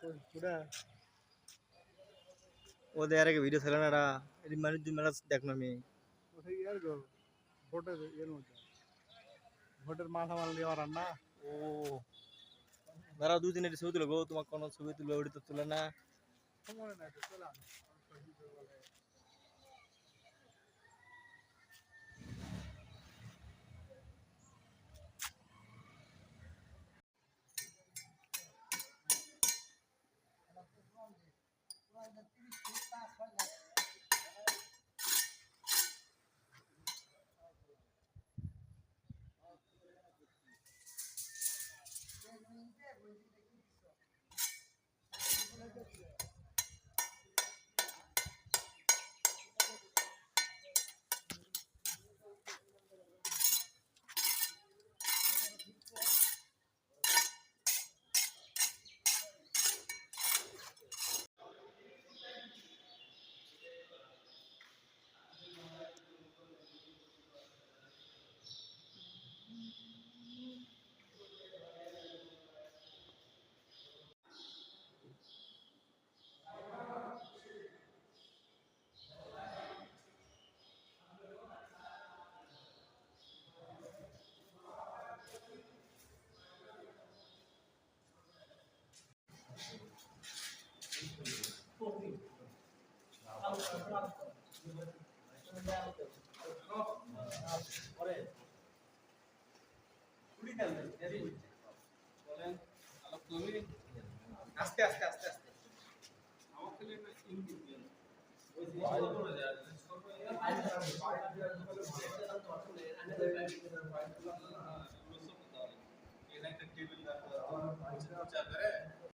ওটা দেয়ার আগে ভিডিও ছিল না রা। এটি মানুষ মেলা দেখলাম আমি। ওটা ইয়ার গো ভোটের ইয়ের মধ্যে। ভোটের মাথা মাল দিয়ে না। ও। দাঁড়াও দুই দিনের ছবি তুলো গো। তোমার কোনো ছবি তুলবে ওটি তো তুলে না। সময় নাই আস্তে আস্তে আস্তে আস্তে। টেবিল